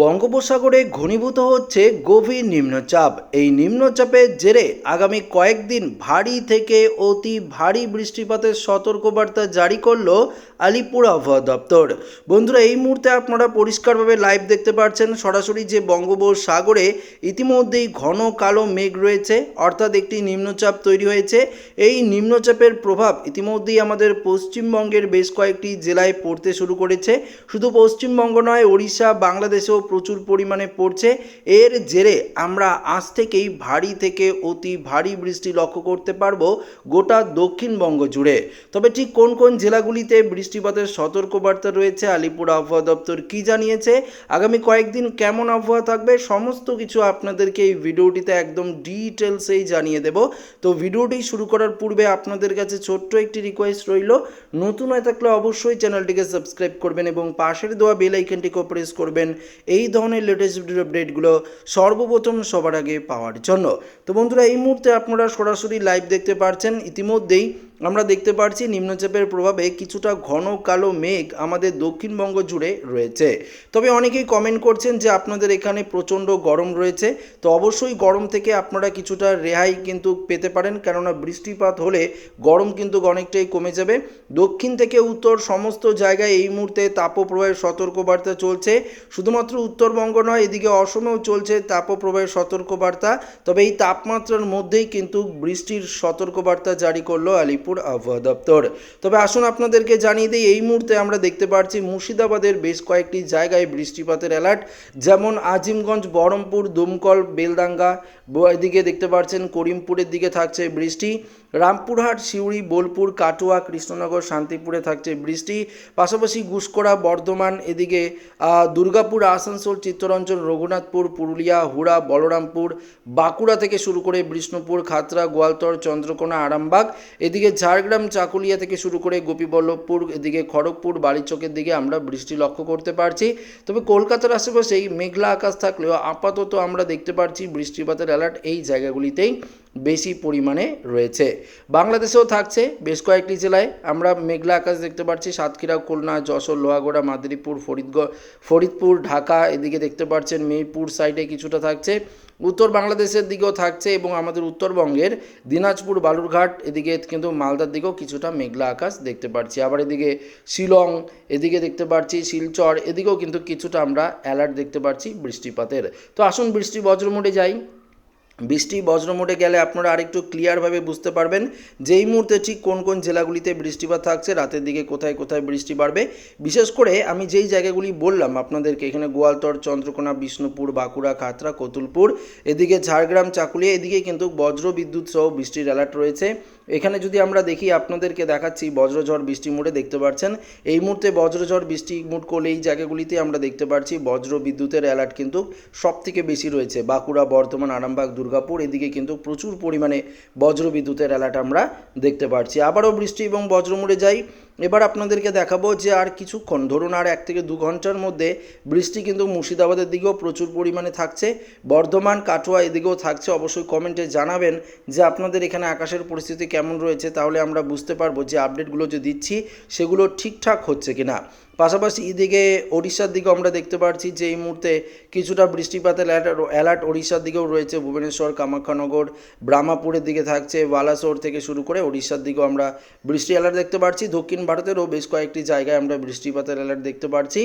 বঙ্গোপসাগরে ঘনীভূত হচ্ছে গভীর নিম্নচাপ। এই নিম্নচাপের জেরে আগামী কয়েকদিন ভারী থেকে অতি ভারী বৃষ্টিপাতের সতর্কবার্তা জারি করল আলিপুর আবহাওয়া দপ্তর। বন্ধুরা, এই মুহূর্তে আপনারা পরিষ্কারভাবে লাইভ দেখতে পাচ্ছেন সরাসরি যে বঙ্গোপসাগরে ইতিমধ্যেই ঘন কালো মেঘ রয়েছে, অর্থাৎ একটি নিম্নচাপ তৈরি হয়েছে। এই নিম্নচাপের প্রভাব ইতিমধ্যেই আমাদের পশ্চিমবঙ্গের বেশ কয়েকটি জেলায় পড়তে শুরু করেছে। শুধু পশ্চিমবঙ্গ নয়, ওড়িশা, বাংলাদেশেও প্রচুর পরিমাণে পড়ছে। এর জেরে আমরা আজ থেকেই ভারী থেকে অতি ভারী বৃষ্টি লক্ষ্য করতে পারব গোটা দক্ষিণবঙ্গ জুড়ে। তবে ঠিক কোন কোন জেলাগুলিতে বৃষ্টিপাতের সতর্কবার্তা রয়েছে আলিপুর আবহাওয়া দপ্তর কি জানিয়েছে, আগামী কয়েকদিন কেমন আবহাওয়া থাকবে সমস্ত কিছু আপনাদেরকে এই ভিডিওটিতে একদম ডিটেলসেই জানিয়ে দেব। তো ভিডিওটি শুরু করার পূর্বে আপনাদের কাছে ছোট্ট একটি রিকোয়েস্ট রইল, নতুন হয়ে থাকলে অবশ্যই চ্যানেলটিকে সাবস্ক্রাইব করবেন এবং পাশের দেওয়া বেল আইকনটিকেও প্রেস করবেন। এই ধরনের লেটেস্ট ভিডিও আপডেটগুলো সর্বপ্রথম সবার আগে পাওয়ার জন্য। তো বন্ধুরা, এই মুহূর্তে আপনারা সরাসরি লাইভ দেখতে পাচ্ছেন ইতিমধ্যেই আমরা দেখতে পাচ্ছি নিম্নচাপের প্রভাবে কিছুটা ঘন কালো মেঘ আমাদের দক্ষিণবঙ্গ জুড়ে রয়েছে। তবে অনেকেই কমেন্ট করছেন যে আপনাদের এখানে প্রচণ্ড গরম রয়েছে। তো অবশ্যই গরম থেকে আপনারা কিছুটা রেহাই কিন্তু পেতে পারেন, কেননা বৃষ্টিপাত হলে গরম কিন্তু অনেকটাই কমে যাবে। দক্ষিণ থেকে উত্তর সমস্ত জায়গায় এই মুহূর্তে তাপপ্রবাহের সতর্কবার্তা চলছে। শুধুমাত্র উত্তরবঙ্গ নয়, এদিকে অসমেও চলছে তাপপ্রবাহের সতর্কবার্তা। তবে এই তাপমাত্রার মধ্যেই কিন্তু বৃষ্টির সতর্কবার্তা জারি করল আলিপুর। আবহাওয়া দপ্তর। তবে আসুন আপনাদেরকে জানিয়ে দিই, এই মুহূর্তে আমরা দেখতে পাচ্ছি মুর্শিদাবাদের বেশ কয়েকটি জায়গায় বৃষ্টিপাতের অ্যালার্ট, যেমন আজিমগঞ্জ, বহরমপুর, দুমকল বেলদাঙ্গা এদিকে দেখতে পাচ্ছেন করিমপুরের দিকে থাকছে বৃষ্টি। রামপুরহাট, সিউড়ি, বোলপুর, কাটুয়া, কৃষ্ণনগর, শান্তিপুরে থাকছে বৃষ্টি। পাশাপাশি গুসকরা বর্ধমান, এদিকে দুর্গাপুর, আসানসোল, চিত্তরঞ্জন, রঘুনাথপুর, পুরুলিয়া, হুড়া, বলরামপুর, বাঁকুড়া থেকে শুরু করে বিষ্ণুপুর, খাতড়া, গোয়ালতর, চন্দ্রকোনা, আরামবাগ, এদিকে ঝাড়গ্রাম, চাকুলিয়া থেকে শুরু করে গোপীবল্লভপুর, এদিকে খড়গপুর, বালিচকের দিকে আমরা বৃষ্টি লক্ষ্য করতে পারছি। তবে কলকাতার আশেপাশেই মেঘলা আকাশ থাকলেও আপাতত আমরা দেখতে পাচ্ছি বৃষ্টিপাতের অ্যালার্ট এই জায়গাগুলিতেই। বেশি পরিমাণে রয়েছে। বাংলাদেশেও থাকছে বেশ কয়েকটি জেলায়। আমরা মেঘলা আকাশ দেখতে পাচ্ছি, সাতক্ষীরা, খুলনা, যশোর, লোহাগড়া, মাদারীপুর, ফরিদগড়, ফরিদপুর, ঢাকা, এদিকে দেখতে পাচ্ছেন মেহেরপুর সাইডে কিছুটা থাকছে। উত্তর বাংলাদেশের দিকেও থাকছে এবং আমাদের উত্তরবঙ্গের দিনাজপুর, বালুরঘাট, এদিকে কিন্তু মালদার দিকেও কিছুটা মেঘলা আকাশ দেখতে পাচ্ছি। আবার এদিকে শিলং, এদিকে দেখতে পাচ্ছি শিলচর, এদিকেও কিন্তু কিছুটা আমরা অ্যালার্ট দেখতে পাচ্ছি বৃষ্টিপাতের। তো আসুন বৃষ্টি বজ্রমোডে যাই। বৃষ্টি বজ্রমোটে গেলে আপনারা আরেকটু ক্লিয়ারভাবে বুঝতে পারবেন যেই মুহূর্তে ঠিক কোন কোন জেলাগুলিতে বৃষ্টিপাত থাকছে, রাতের দিকে কোথায় কোথায় বৃষ্টি বাড়বে। বিশেষ করে আমি যেই জায়গাগুলি বললাম আপনাদেরকে, এখানে গোয়ালতর, চন্দ্রকোনা, বিষ্ণুপুর, বাঁকুড়া, খাতরা, কতুলপুর, এদিকে ঝাড়গ্রাম, চাকুলিয়া, এদিকে কিন্তু বজ্র বিদ্যুৎ সহ বৃষ্টির অ্যালার্ট রয়েছে। এখানে যদি আমরা দেখি, আপনাদেরকে দেখাচ্ছি বজ্রঝড় বৃষ্টি মোডে দেখতে পাচ্ছেন এই মুহূর্তে বজ্রঝড় বৃষ্টি মুড করলে এই জায়গাগুলিতে আমরা দেখতে পাচ্ছি বজ্র বিদ্যুতের অ্যালার্ট কিন্তু সব থেকে বেশি রয়েছে। বাঁকুড়া, বর্ধমান, আরামবাগ, দুর্গাপুর, এদিকে কিন্তু প্রচুর পরিমাণে বজ্র বিদ্যুতের অ্যালার্ট আমরা দেখতে পাচ্ছি আবারও বৃষ্টি এবং বজ্র মোড়ে যাই। এবার আপনাদেরকে দেখাবো যে আর কিছুক্ষণ, ধরুন আর এক থেকে দু ঘণ্টার মধ্যে বৃষ্টি কিন্তু মুর্শিদাবাদের দিকেও প্রচুর পরিমাণে থাকছে। বর্ধমান, কাটোয়া এদিকেও থাকছে। অবশ্যই কমেন্টে জানাবেন যে আপনাদের এখানে আকাশের পরিস্থিতি কেমন রয়েছে তাহলে আমরা বুঝতে পারব যে আপডেটগুলো যে দিচ্ছি সেগুলো ঠিকঠাক হচ্ছে কিনা। পাশাপাশি এদিকে ওড়িশার দিকেও আমরা দেখতে পাচ্ছি যে এই মুহূর্তে কিছুটা বৃষ্টিপাতের অ্যালার্ট ওড়িশার দিকেও রয়েছে। ভুবনেশ্বর, কামাখ্যানগর, ব্রাহ্মাপুরের দিকে থাকছে। বালাসোর থেকে শুরু করে ওড়িশার দিকেও আমরা বৃষ্টি অ্যালার্ট দেখতে পাচ্ছি দক্ষিণ ভারতেরও বেশ কয়েকটি জায়গায় আমরা বৃষ্টিপাতের অ্যালার্ট দেখতে পাচ্ছি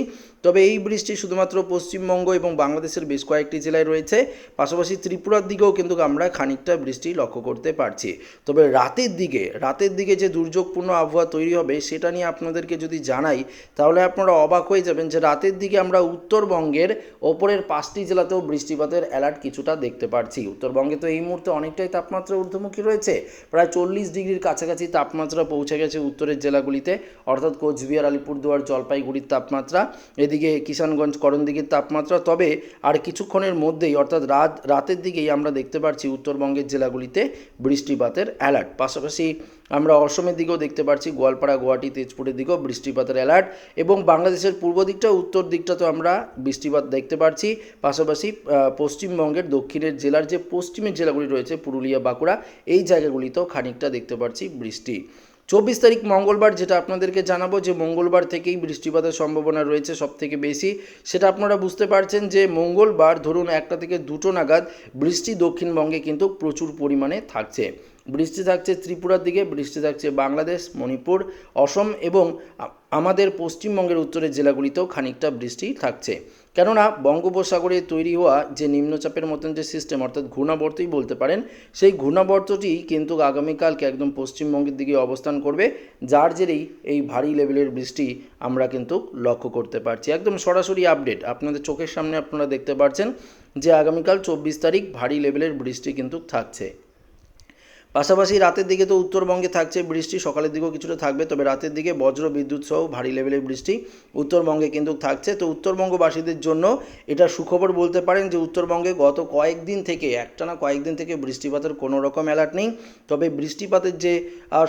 তবে এই বৃষ্টি শুধুমাত্র পশ্চিমবঙ্গ এবং বাংলাদেশের বেশ কয়েকটি জেলায় রয়েছে। পাশাপাশি ত্রিপুরার দিকেও কিন্তু আমরা খানিকটা বৃষ্টি লক্ষ্য করতে পারছি। তবে রাতের দিকে রাতের দিকে যে দুর্যোগপূর্ণ আবহাওয়া তৈরি হবে, সেটা নিয়ে আপনাদেরকে যদি জানাই, তাহলে আপনারা অবাক হয়ে যাবেন যে রাতের দিকে আমরা উত্তরবঙ্গের ওপরের পাঁচটি জেলাতেও বৃষ্টিপাতের অ্যালার্ট কিছুটা দেখতে পাচ্ছি উত্তরবঙ্গে তো এই মুহূর্তে অনেকটাই তাপমাত্রা ঊর্ধ্বমুখী রয়েছে। প্রায় চল্লিশ ডিগ্রির কাছাকাছি তাপমাত্রা পৌঁছে গেছে উত্তরের জেলাগুলিতে। অর্থাৎ কোচবিহার, আলিপুরদুয়ার, জলপাইগুড়ির তাপমাত্রা, এদিকে কিষানগঞ্জ, করণদিঘির তাপমাত্রা। তবে আর কিছুক্ষণের মধ্যেই অর্থাৎ রাত, রাতের দিকেই আমরা দেখতে পাচ্ছি উত্তরবঙ্গের জেলাগুলিতে বৃষ্টিপাতের অ্যালার্ট পাশাপাশি আমরা অসমের দিকেও দেখতে পাচ্ছি গোয়ালপাড়া, গুয়াহাটি, তেজপুরের দিকেও বৃষ্টিপাতের অ্যালার্ট এবং বাংলাদেশের পূর্ব দিকটা, উত্তর দিকটা তো আমরা বৃষ্টিপাত দেখতে পাচ্ছি পাশাপাশি পশ্চিমবঙ্গের দক্ষিণের জেলার যে পশ্চিমের জেলাগুলি রয়েছে, পুরুলিয়া, বাঁকুড়া, এই জায়গাগুলিতেও খানিকটা দেখতে পাচ্ছি বৃষ্টি। চব্বিশ তারিখ মঙ্গলবার যেটা আপনাদেরকে জানাব যে মঙ্গলবার থেকেই বৃষ্টিপাতের সম্ভাবনা রয়েছে সব থেকে বেশি। সেটা আপনারা বুঝতে পারছেন যে মঙ্গলবার ধরুন একটা থেকে দুটো নাগাদ বৃষ্টি দক্ষিণবঙ্গে কিন্তু প্রচুর পরিমাণে থাকছে। বৃষ্টি থাকছে ত্রিপুরার দিকে, বৃষ্টি থাকছে বাংলাদেশ, মণিপুর, অসম এবং আমাদের পশ্চিমবঙ্গের উত্তরের জেলাগুলিতেও খানিকটা বৃষ্টি থাকছে। কেননা বঙ্গোপসাগরে তৈরি হওয়া যে নিম্নচাপের মতন যে সিস্টেম অর্থাৎ ঘূর্ণাবর্তই বলতে পারেন, সেই ঘূর্ণাবর্তটি কিন্তু আগামীকালকে একদম পশ্চিমবঙ্গের দিকে অবস্থান করবে, যার জেরেই এই ভারী লেভেলের বৃষ্টি আমরা কিন্তু লক্ষ্য করতে পারছি। একদম সরাসরি আপডেট আপনাদের চোখের সামনে আপনারা দেখতে পাচ্ছেন যে আগামীকাল চব্বিশ তারিখ ভারী লেভেলের বৃষ্টি কিন্তু থাকছে। পাশাপাশি রাতের দিকে তো উত্তরবঙ্গে থাকছে বৃষ্টি, সকালের দিকেও কিছুটা থাকবে, তবে রাতের দিকে বজ্র, বিদ্যুৎ সহ ভারী লেভেলের বৃষ্টি উত্তরবঙ্গে কিন্তু থাকছে। তো উত্তরবঙ্গবাসীদের জন্য এটা সুখবর বলতে পারেন যে উত্তরবঙ্গে গত কয়েকদিন থেকে, একটানা কয়েকদিন থেকে বৃষ্টিপাতের কোনো রকম অ্যালার্ট নেই। তবে বৃষ্টিপাতের যে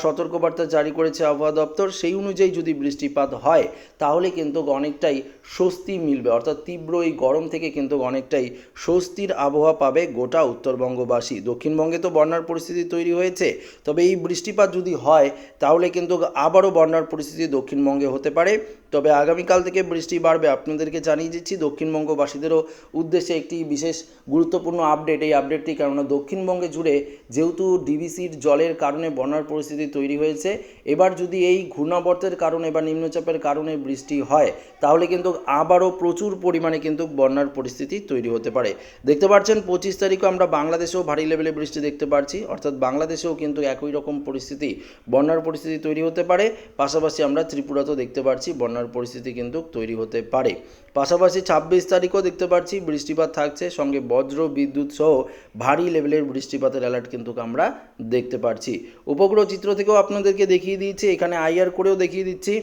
সতর্কবার্তা জারি করেছে আবহাওয়া দপ্তর, সেই অনুযায়ী যদি বৃষ্টিপাত হয়, তাহলে কিন্তু অনেকটাই স্বস্তি মিলবে, অর্থাৎ তীব্র এই গরম থেকে কিন্তু অনেকটাই স্বস্তির আবহাওয়া পাবে গোটা উত্তরবঙ্গবাসী। দক্ষিণবঙ্গে তো বন্যার পরিস্থিতি তৈরি হয়েছে, তবে এই বৃষ্টিপাত যদি হয়, তাহলে কিন্তু আবারও বন্যার পরিস্থিতি দক্ষিণবঙ্গে হতে পারে। তবে আগামীকাল থেকে বৃষ্টি বাড়বে। আপনাদেরকে জানিয়ে দিচ্ছি, দক্ষিণবঙ্গবাসীদেরও উদ্দেশ্যে একটি বিশেষ গুরুত্বপূর্ণ আপডেট। এই আপডেটটি কেননা দক্ষিণবঙ্গে জুড়ে যেহেতু ডিবিসির জলের কারণে বন্যার পরিস্থিতি তৈরি হয়েছে, এবার যদি এই ঘূর্ণাবর্তের কারণে বা নিম্নচাপের কারণে বৃষ্টি হয়, তাহলে কিন্তু আবারও প্রচুর পরিমাণে কিন্তু বন্যার পরিস্থিতি তৈরি হতে পারে। দেখতে পাচ্ছেন, পঁচিশ তারিখও আমরা বাংলাদেশেও ভারী লেভেলে বৃষ্টি দেখতে পাচ্ছি, অর্থাৎ বাংলাদেশেও কিন্তু একই রকম পরিস্থিতি, বন্যার পরিস্থিতি তৈরি হতে পারে। পাশাপাশি আমরা ত্রিপুরাতেও দেখতে পাচ্ছি বন্যার পরিস্থিতি কিন্তু তৈরি হতে পারে। পাশাপাশি ছাব্বিশ তারিখও দেখতে পাচ্ছি, বৃষ্টিপাত থাকছে, সঙ্গে বজ্র, বিদ্যুৎ সহ ভারী লেভেলের বৃষ্টিপাতের অ্যালার্ট কিন্তু আমরা দেখতে পাচ্ছি। উপগ্রহ চিত্র থেকেও আপনাদেরকে দেখিয়ে দিয়েছি, এখানে আইআর করেও দেখিয়ে দিচ্ছি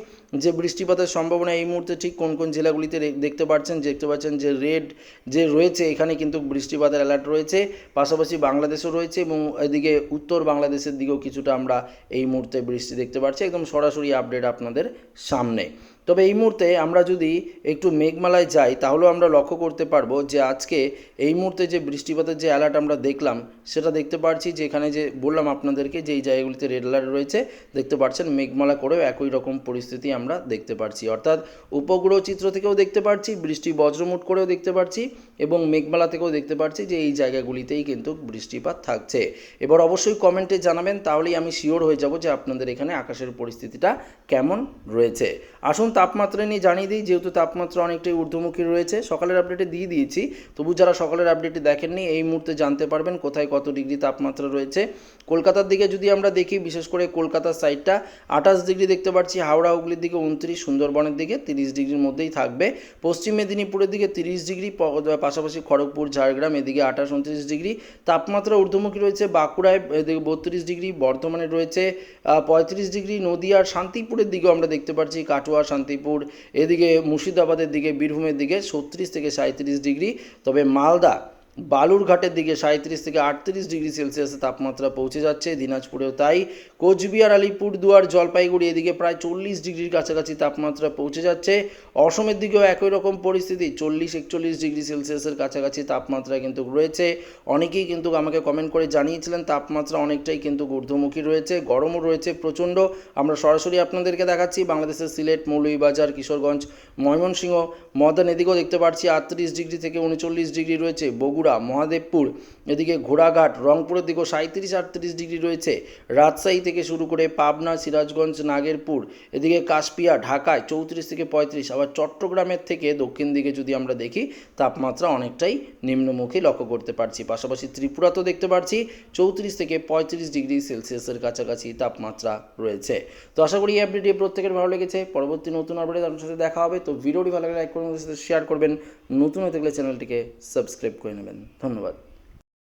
যে বৃষ্টিপাতের সম্ভাবনা এই মুহূর্তে ঠিক কোন কোন জেলাগুলিতে দেখতে পাচ্ছেন দেখতে পাচ্ছেন যে রেড যে রয়েছে, এখানে কিন্তু বৃষ্টিপাতের অ্যালার্ট রয়েছে। পাশাপাশি বাংলাদেশও রয়েছে এবং এদিকে উত্তর বাংলাদেশের দিকেও কিছুটা আমরা এই মুহূর্তে বৃষ্টি দেখতে পাচ্ছি। একদম সরাসরি আপডেট আপনাদের সামনে। তবে এই মুহূর্তে আমরা যদি একটু মেঘমালায় যাই, তাহলেও আমরা লক্ষ্য করতে পারব যে আজকে এই মুহূর্তে যে বৃষ্টিপাতের যে অ্যালার্ট আমরা দেখলাম, সেটা দেখতে পাচ্ছি যে এখানে যে বললাম আপনাদেরকে যে এই জায়গাগুলিতে রেড অ্যালার্ট রয়েছে, দেখতে পাচ্ছেন মেঘমালা করেও একই রকম পরিস্থিতি আমরা দেখতে পাচ্ছি অর্থাৎ উপগ্রহ চিত্র থেকেও দেখতে পাচ্ছি বৃষ্টি বজ্রমুট করেও দেখতে পাচ্ছি এবং মেঘমালা থেকেও দেখতে পাচ্ছি যে এই জায়গাগুলিতেই কিন্তু বৃষ্টিপাত থাকছে। এবার অবশ্যই কমেন্টে জানাবেন, তাহলেই আমি শিওর হয়ে যাব যে আপনাদের এখানে আকাশের পরিস্থিতিটা কেমন রয়েছে। আসুন তাপমাত্রা নিয়ে জানিয়ে দিই, যেহেতু তাপমাত্রা অনেকটাই ঊর্ধ্বমুখী রয়েছে। সকালের আপডেটে দিয়ে দিয়েছি। তবু যারা সকালের আপডেটে দেখেননি, এই মুহূর্তে জানতে পারবেন কোথায় কত ডিগ্রি তাপমাত্রা রয়েছে। কলকাতার দিকে যদি আমরা দেখি, বিশেষ করে কলকাতার সাইডটা আঠাশ ডিগ্রি দেখতে পাচ্ছি হাওড়া, হুগলির দিকে উনত্রিশ, সুন্দরবনের দিকে তিরিশ ডিগ্রির মধ্যেই থাকবে। পশ্চিম মেদিনীপুরের দিকে তিরিশ ডিগ্রি পাশাপাশি খড়গপুর, ঝাড়গ্রাম, এদিকে আঠাশ, উনত্রিশ ডিগ্রি তাপমাত্রা ঊর্ধ্বমুখী রয়েছে বাঁকুড়ায়, এদিকে বত্রিশ ডিগ্রি বর্ধমানে রয়েছে পঁয়ত্রিশ ডিগ্রি নদিয়ার শান্তিপুরের দিকেও আমরা দেখতে পাচ্ছি কাটোয়া শান্তিপুর এদিকে মুর্শিদাবাদের দিকে বীরভূমের দিকে ছত্রিশ থেকে সাঁইত্রিশ ডিগ্রি। তবে মালদা বালুরঘাটের দিকে সাঁত্রিশ থেকে আটত্রিশ ডিগ্রি সেলসিয়াসের তাপমাত্রা পৌঁছে যাচ্ছে, দিনাজপুরেও তাই। কোচবিহার, আলিপুরদুয়ার, জলপাইগুড়ি এদিকে প্রায় চল্লিশ ডিগ্রির কাছাকাছি তাপমাত্রা পৌঁছে যাচ্ছে। অসমের দিকেও একই রকম পরিস্থিতি, চল্লিশ, একচল্লিশ ডিগ্রি সেলসিয়াসের কাছাকাছি তাপমাত্রা কিন্তু রয়েছে। অনেকেই কিন্তু আমাকে কমেন্ট করে জানিয়েছিলেন তাপমাত্রা অনেকটাই কিন্তু ঊর্ধ্বমুখী রয়েছে, গরমও রয়েছে প্রচণ্ড। আমরা সরাসরি আপনাদেরকে দেখাচ্ছি বাংলাদেশের সিলেট, মৌলভীবাজার, কিশোরগঞ্জ, ময়মনসিংহ, মদন। এদিকেও দেখতে পাচ্ছি আটত্রিশ ডিগ্রি থেকে উনচল্লিশ ডিগ্রি রয়েছে, বগুড়া মহাদেবপুর, এদিকে ঘোড়াঘাট, রংপুরের দিকেও সাঁত্রিশ আটত্রিশ ডিগ্রি রয়েছে। রাজশাহী থেকে শুরু করে পাবনা, সিরাজগঞ্জ, নাগেরপুর, এদিকে কাশপিয়া, ঢাকায় চৌত্রিশ থেকে পঁয়ত্রিশ, আবার চট্টগ্রামের থেকে দক্ষিণ দিকে যদি আমরা দেখি, তাপমাত্রা অনেকটাই নিম্নমুখী লক্ষ্য করতে পারছি। পাশাপাশি ত্রিপুরা তো দেখতে পাচ্ছি চৌত্রিশ থেকে পঁয়ত্রিশ ডিগ্রি সেলসিয়াসের কাছাকাছি তাপমাত্রা রয়েছে। তো আশা করি এই আপডেটটি প্রত্যেকের ভালো লেগেছে। পরবর্তী নতুন আপডেট আপনার সাথে দেখা হবে। তো ভিডিওটি ভালো লাগলে লাইক করবেন সাথে শেয়ার করবেন। নতুন হতে গেলে চ্যানেলটিকে সাবস্ক্রাইব করে নেবেন। ধন্যবাদ।